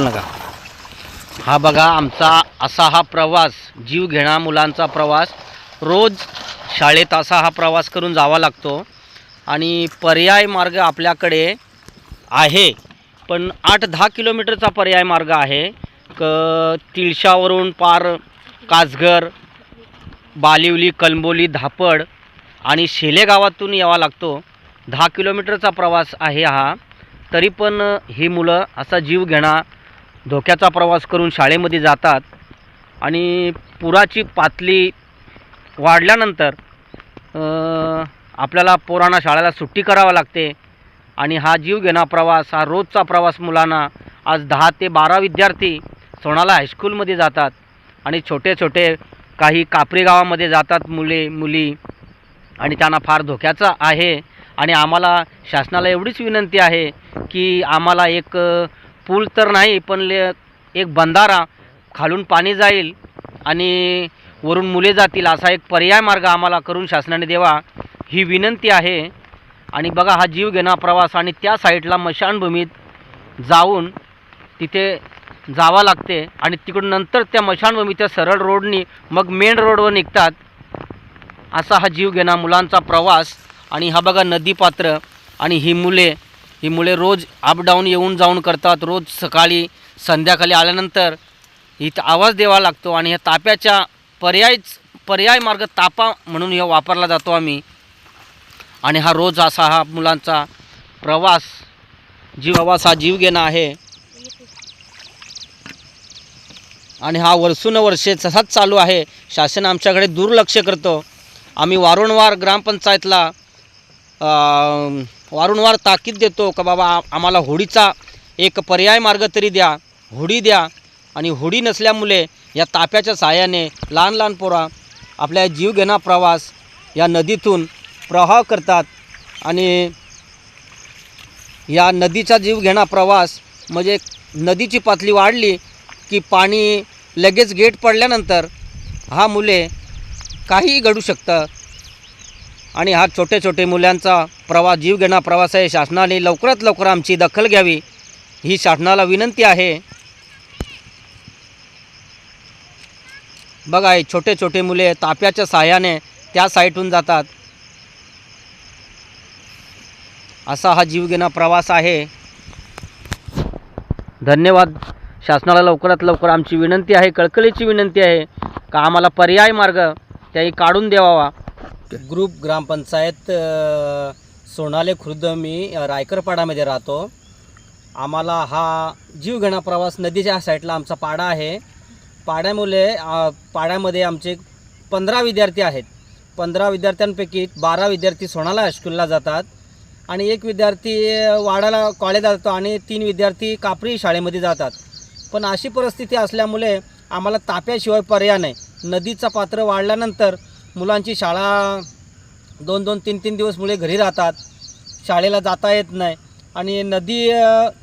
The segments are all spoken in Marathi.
नका. हा बघा आमचा असा हा प्रवास जीव घेणा मुलांचा प्रवास. रोज शाळेत असा हा प्रवास करून जावा लागतो. आणि पर्याय मार्ग आपल्याकडे आहे पण आठ दहा किलोमीटरचा पर्याय मार्ग आहे. क तिळशावरून पार कासघर बालिवली कलंबोली धापड आणि शेले गावातून यावा लागतो. दहा किलोमीटरचा प्रवास आहे हा. तरी पण ही मुलं असा जीव घेणा धोक्याचा प्रवास करून शाळेमध्ये जातात आणि पुराची पातळी वाढल्यानंतर आपल्याला पोरांना शाळेला सुट्टी करावं लागते आणि हा जीव घेणा प्रवास हा रोजचा प्रवास मुलांना आज दहा ते बारा विद्यार्थी सोनाला हायस्कूलमध्ये जातात आणि छोटे छोटे काही कापरी गावामध्ये जातात मुले मुली आणि त्यांना फार धोक्याचं आहे. आणि आम्हाला शासनाला एवढीच विनंती आहे की आम्हाला एक पूल तर नाही पण ले एक बंधारा खालून पाणी जाईल आणि वरून मुले जातील असा एक पर्याय मार्ग आम्हाला करून शासनाने देवा ही विनंती आहे. आणि बघा हा जीव घेणा प्रवास आणि त्या साईडला मशानभूमीत जाऊन तिथे जावा लागते आणि तिकडून नंतर त्या मशानभूमीच्या सरळ रोडनी मग मेन रोडवर निघतात. असा हा जीव घेणा मुलांचा प्रवास. आणि हा बघा नदीपात्र आणि ही मुले ही मुले रोज अपडाऊन येऊन जाऊन करतात. रोज सकाळी संध्याकाळी आल्यानंतर इथं आवाज द्यावा लागतो आणि ह्या ताप्याच्या पर्यायच पर्याय मार्ग तापा म्हणून हे वापरला जातो आम्ही. आणि हा रोज असा हा मुलांचा प्रवास जीव प्रवास हा जीव घेणं आहे. आणि हा वर्षोनवर्षे तसाच चालू आहे. शासन आमच्याकडे दुर्लक्ष करतो. आम्ही वारंवार ग्रामपंचायतला वारंवार ताकीद देतो का बाबा आम्हाला होडीचा एक पर्याय मार्ग तरी द्या होडी द्या. आणि होडी नसल्यामुळे या ताप्याच्या सहाय्याने लहान लहान पोरा आपल्या जीवघेणा प्रवास या नदीतून प्रवाह करतात. आणि या नदीचा जीवघेणा प्रवास म्हणजे नदीची पातळी वाढली की पाणी लगेच गेट पडल्यानंतर हा मुले काहीही घडू शकतं. आणि हा छोटे छोटे मुलांचा प्रवास जीवघेणा प्रवास आहे. शासनाने लवकरात लवकर आमची दखल घ्यावी. ही शासनाला विनंती आहे. बघा हे छोटे छोटे मुले ताप्याच्या सहाय्याने त्या साईटहून जातात. असा हा जीवघेणा प्रवास आहे. धन्यवाद. शासनाला लवकरात लवकर आमची विनंती आहे. कळकळीची विनंती आहे का आम्हाला पर्याय मार्ग त्याही काढून ओके ग्रुप ग्रामपंचायत अ, सोनाले खुर्द मी अ, रायकरपाडामध्ये राहतो. आम्हाला हा जीवघेणा प्रवास नदीच्या साईडला आमचा पाडा आहे. पाड्यामुळे अ, पाड्यामध्ये आमचे पंधरा विद्यार्थी आहेत. पंधरा विद्यार्थ्यांपैकी बारा विद्यार्थी सोनाला हायस्कूलला जातात आणि एक विद्यार्थी वाडाला कॉलेजला जातो आणि तीन विद्यार्थी कापरी शाळेमध्ये जातात. पण अशी परिस्थिती असल्यामुळे आम्हाला ताप्याशिवाय पर्याय नाही. नदीचा पात्र वाढल्यानंतर मुलांची शाळा दोन दोन तीन तीन दिवस मुले घरी राहतात. शाळेला जाता येत नाही. आणि नदी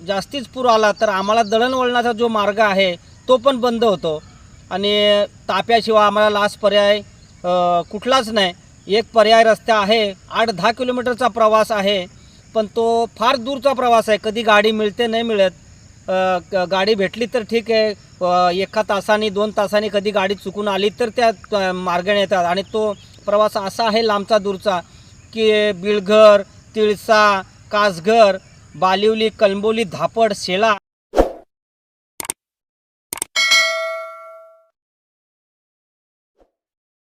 जास्तीच पूर आला तर आम्हाला दळणवळणाचा जो मार्ग आहे तो पण बंद होतो. आणि ताप्याशिवाय आम्हाला लास्ट पर्याय कुठलाच नाही. एक पर्याय रस्ता आहे आठ दहा किलोमीटरचा प्रवास आहे पण तो फार दूरचा प्रवास आहे. कधी गाडी मिळते नाही मिळत. गाडी भेटली तर ठीक आहे. एका तासाने दोन तासाने कधी गाडी चुकून आली तर त्या मार्गाने येतात. आणि तो प्रवास असा आहे लांबचा दूरचा की बिळघर तिळसा कासघर बालिवली कलंबोली धापड शेला